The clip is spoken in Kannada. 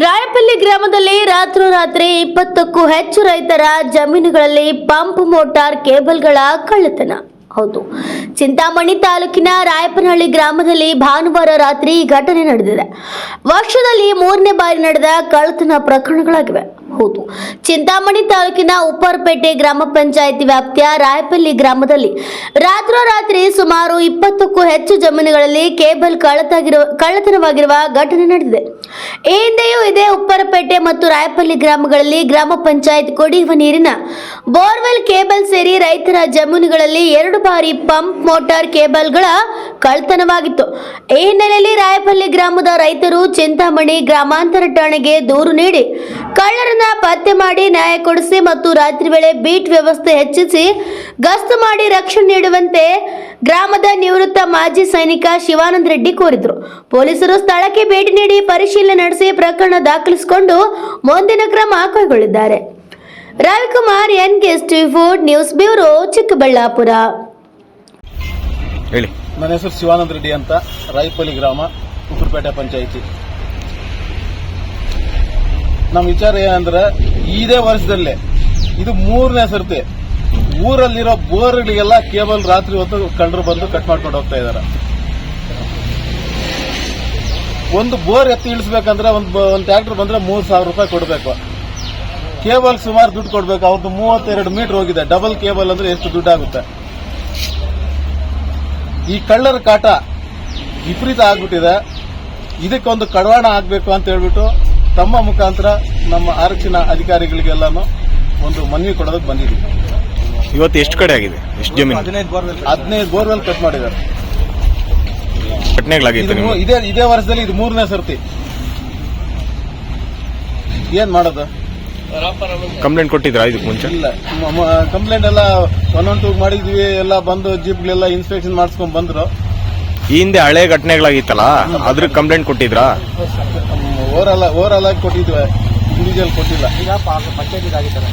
ರಾಯಪಲ್ಲಿ ಗ್ರಾಮದಲ್ಲಿ ರಾತ್ರೋರಾತ್ರಿ ಇಪ್ಪತ್ತಕ್ಕೂ ಹೆಚ್ಚು ರೈತರ ಜಮೀನುಗಳಲ್ಲಿ ಪಂಪ್ ಮೋಟಾರ್ ಕೇಬಲ್ಗಳ ಕಳ್ಳತನ. ಹೌದು, ಚಿಂತಾಮಣಿ ತಾಲೂಕಿನ ರಾಯಪನಹಳ್ಳಿ ಗ್ರಾಮದಲ್ಲಿ ಭಾನುವಾರ ರಾತ್ರಿ ಈ ಘಟನೆ ನಡೆದಿದೆ. ವರ್ಷದಲ್ಲಿ ಮೂರನೇ ಬಾರಿ ನಡೆದ ಕಳ್ಳತನ ಪ್ರಕರಣಗಳಾಗಿವೆ. ಹೌದು ಚಿಂತಾಮಣಿ ತಾಲೂಕಿನ ಉಪ್ಪರ್ಪೇಟೆ ಗ್ರಾಮ ಪಂಚಾಯಿತಿ ವ್ಯಾಪ್ತಿಯ ರಾಯಪಲ್ಲಿ ಗ್ರಾಮದಲ್ಲಿ ರಾತ್ರೋರಾತ್ರಿ ಸುಮಾರು ಇಪ್ಪತ್ತಕ್ಕೂ ಹೆಚ್ಚು ಜಮೀನುಗಳಲ್ಲಿ ಕೇಬಲ್ ಕಳ್ಳತಾಗಿರುವ ಕಳ್ಳತನವಾಗಿರುವ ಘಟನೆ ನಡೆದಿದೆ. ಈ ಹಿಂದೆಯೂ ಇದೇ ಉಪ್ಪರಪೇಟೆ ಮತ್ತು ರಾಯಪಲ್ಲಿ ಗ್ರಾಮಗಳಲ್ಲಿ ಗ್ರಾಮ ಪಂಚಾಯತ್ ಕುಡಿಯುವ ನೀರಿನ ಬೋರ್ವೆಲ್ ಕೇಬಲ್ ಸೇರಿ ರೈತರ ಜಮೀನುಗಳಲ್ಲಿ ಎರಡು ಬಾರಿ ಪಂಪ್ ಮೋಟಾರ್ ಕೇಬಲ್ಗಳ ಕಳ್ತನವಾಗಿತ್ತು ಈ ಹಿನ್ನೆಲೆಯಲ್ಲಿ ರಾಯಪಲ್ಲಿ ಗ್ರಾಮದ ರೈತರು ಚಿಂತಾಮಣಿ ಗ್ರಾಮಾಂತರ ಠಾಣೆಗೆ ದೂರು ನೀಡಿ ಕಳ್ಳರನ್ನ ಪತ್ತೆ ಮಾಡಿ ನ್ಯಾಯ ಕೊಡಿಸಿ ಮತ್ತು ರಾತ್ರಿ ವೇಳೆ ಬೀಟ್ ವ್ಯವಸ್ಥೆ ಹೆಚ್ಚಿಸಿ ಗಸ್ತು ಮಾಡಿ ರಕ್ಷಣೆ ನೀಡುವಂತೆ ಗ್ರಾಮದ ನಿವೃತ್ತ ಮಾಜಿ ಸೈನಿಕ ಶಿವಾನಂದ ರೆಡ್ಡಿ ಕೋರಿದ್ರು. ಪೊಲೀಸರು ಸ್ಥಳಕ್ಕೆ ಭೇಟಿ ನೀಡಿ ಪರಿಶೀಲನೆ ನಡೆಸಿ ಪ್ರಕರಣ ದಾಖಲಿಸಿಕೊಂಡು ಮುಂದಿನ ಕ್ರಮ ಕೈಗೊಳ್ಳಿದ್ದಾರೆ. Ravikumar N K food news bureau Chikkaballapur. ಹೇಳಿ. ನನ್ನ ಹೆಸರು ಶಿವಾನಂದ ರೆಡ್ಡಿ ಅಂತ ರಾಯಪಲ್ಲಿ ಗ್ರಾಮ ಉಪ್ಪರಪೇಟೆ ಪಂಚಾಯಿತಿ. ನಮ್ಮ ವಿಚಾರ ಏನಂದ್ರೆ ಇದೇ ವರ್ಷದಲ್ಲೇ ಇದು ಮೂರನೇ ಸರ್ತಿ ಊರಲ್ಲಿರೋ ಬೋರ್ಗಳಿಗೆಲ್ಲ ಕೇಬಲ್ ರಾತ್ರಿ ಹೊತ್ತು ಕಳ್ಳರು ಬಂದು ಕಟ್ ಮಾಡ್ಕೊಂಡು ಹೋಗ್ತಾ ಇದಾರೆ. ಒಂದು ಬೋರ್ ಎತ್ತಿ ಇಳಿಸ್ಬೇಕಂದ್ರೆ ಒಂದು ಒಂದು ಟ್ಯಾಕ್ಟರ್ ಬಂದ್ರೆ ಮೂರ್ ಸಾವಿರ ರೂಪಾಯಿ ಕೊಡಬೇಕು. ಕೇಬಲ್ ಸುಮಾರು ದುಡ್ಡು ಕೊಡಬೇಕು. ಅವ್ರದ್ದು ಮೂವತ್ತೆರಡು ಮೀಟರ್ ಹೋಗಿದೆ. ಡಬಲ್ ಕೇಬಲ್ ಅಂದ್ರೆ ಎಷ್ಟು ದುಡ್ಡಾಗುತ್ತೆ? ಈ ಕಳ್ಳರ ಕಾಟ ವಿಪರೀತ ಆಗ್ಬಿಟ್ಟಿದೆ. ಇದಕ್ಕೊಂದು ಕಡವಾಣ ಆಗಬೇಕು ಅಂತ ಹೇಳ್ಬಿಟ್ಟು ತಮ್ಮ ಮುಖಾಂತರ ನಮ್ಮ ಆರಕ್ಷಣಾ ಅಧಿಕಾರಿಗಳಿಗೆಲ್ಲಾನು ಒಂದು ಮನವಿ ಕೊಡೋದಕ್ಕೆ ಬಂದಿದ್ದೀವಿ. ಇವತ್ತು ಎಷ್ಟು ಕಡೆ ಆಗಿದೆ? ಎಷ್ಟು ಜಮೀನು? ಹದಿನೈದು ಬೋರ್ವೆಲ್ ಕಟ್ ಮಾಡಿದ್ದಾರೆ. ಘಟನೆಗಳಾಗಿತ್ತು ಇದು ನಿಮ್ಮ ಮೂ- ಇದೇ ಇದೇ ವರ್ಷದಲ್ಲಿ ಇದು ಮೂರನೇ ಸರ್ತಿ. ಏನ್ ಮಾಡೋದು? ಕಂಪ್ಲೇಂಟ್ ಕೊಟ್ಟಿದ್ರಾ ಇದಕ್ಕೆ ಮುಂಚೆ? ಇಲ್ಲ. ಕಂಪ್ಲೇಂಟ್ ಎಲ್ಲ ಒನ್ ಒನ್ ಟೂ ಮಾಡಿದ್ವಿ ಎಲ್ಲ ಬಂದು ಜೀಪ್ಗಳೆಲ್ಲ ಇನ್ಸ್ಪೆಕ್ಷನ್ ಮಾಡಿಸ್ಕೊಂಡ್ ಬಂದ್ರು. ಈ ಹಿಂದೆ ಹಳೆ ಘಟನೆಗಳಾಗಿತ್ತಲ್ಲ ಅದ್ರ ಕಂಪ್ಲೇಂಟ್ ಕೊಟ್ಟಿದ್ರಾ? ಓವರ್ ಆಲ್ ಓವರ್ ಆಲ್ ಆಗಿ ಕೊಟ್ಟಿದ್ವಿ ಇಂಡಿವಿಜುವಲ್ ಕೊಟ್ಟಿಲ್ಲ